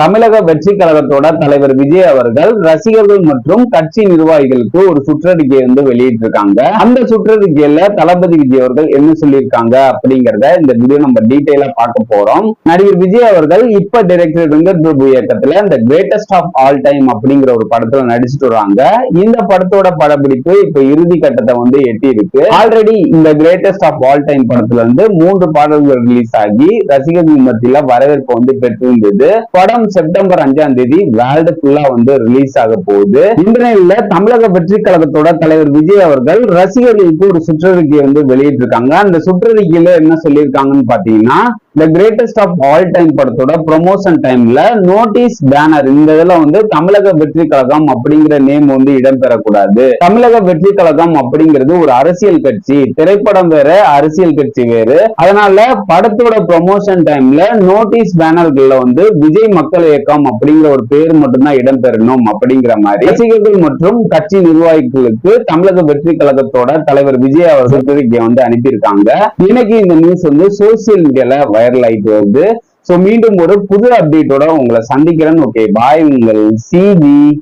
தமிழக வெற்றி கழகத்தோட தலைவர் விஜய் அவர்கள் ரசிகர்கள் மற்றும் கட்சி நிர்வாகிகளுக்கு ஒரு சுற்றறிக்கை வந்து வெளியிட்டிருக்காங்க. அந்த சுற்றறிக்கையில தளபதி விஜய் அவர்கள் என்ன சொல்லியிருக்காங்க அப்படிங்கறத இந்த வீடியோ நம்ம டீட்டெயிலா பார்க்க போறோம். நடிகர் விஜய் அவர்கள் இப்ப டைரக்டர் வெங்கட் பிரபு இயக்கத்துல இந்த கிரேட்டஸ்ட் ஆஃப் ஆல் டைம் அப்படிங்கிற ஒரு படத்துல நடிச்சிட்டு வராங்க. இந்த படத்தோட படப்பிடிப்பு இப்ப இறுதி கட்டத்தை வந்து எட்டி இருக்கு ஆல்ரெடி இந்த கிரேட்டஸ்ட் ஆஃப் ஆல் டைம் படத்துல இருந்து மூன்று பாடல்கள் ரிலீஸ் ஆகி ரசிகர்கள் மத்தியில வரவேற்பு வந்து பெற்றிருந்தது. படம் செப்டம்பர் அஞ்சாம் தேதி வேர்ல்டு ஃபுல்லா வந்து ரிலீஸ் ஆக போகுது. இந்த நிலையில தமிழக வெற்றி கழகத்தோட தலைவர் விஜய் அவர்கள் ரசிகர்களுக்கு ஒரு சுற்றறிக்கை வந்து வெளியிட்டிருக்காங்க. அந்த சுற்றறிக்கையில என்ன சொல்லியிருக்காங்கன்னு பாத்தீங்கன்னா the greatest of all time படத்தோட ப்ரொமோஷன் டைம்ல நோட்டீஸ் பேனர் இந்த இதுல வந்து தமிழக வெற்றி கழகம் அப்படிங்கிற நேம் வந்து இடம்பெறக்கூடாது. தமிழக வெற்றி கழகம் அப்படிங்கிறது ஒரு அரசியல் கட்சி திரைப்படம் வேற அரசியல் கட்சி வேறு. அதனால படத்தோட ப்ரொமோஷன் டைம்ல நோட்டீஸ் பேனர்கள்ல வந்து விஜய் மக்கள் இயக்கம் அப்படிங்கிற ஒரு பேர் மட்டும்தான் இடம்பெறணும் அப்படிங்கிற மாதிரி. ரசிகர்கள் மற்றும் கட்சி நிர்வாகிகளுக்கு தமிழக வெற்றி கழகத்தோட தலைவர் விஜய் அவர் வந்து அனுப்பியிருக்காங்க. இன்னைக்கு இந்த நியூஸ் வந்து சோசியல் மீடியால வைரல் ஆயிட்டு வருது. சோ மீண்டும் ஒரு புது அப்டேட்டோட உங்களை சந்திக்கிறேன். ஓகே பாய் உங்கள் சிஜி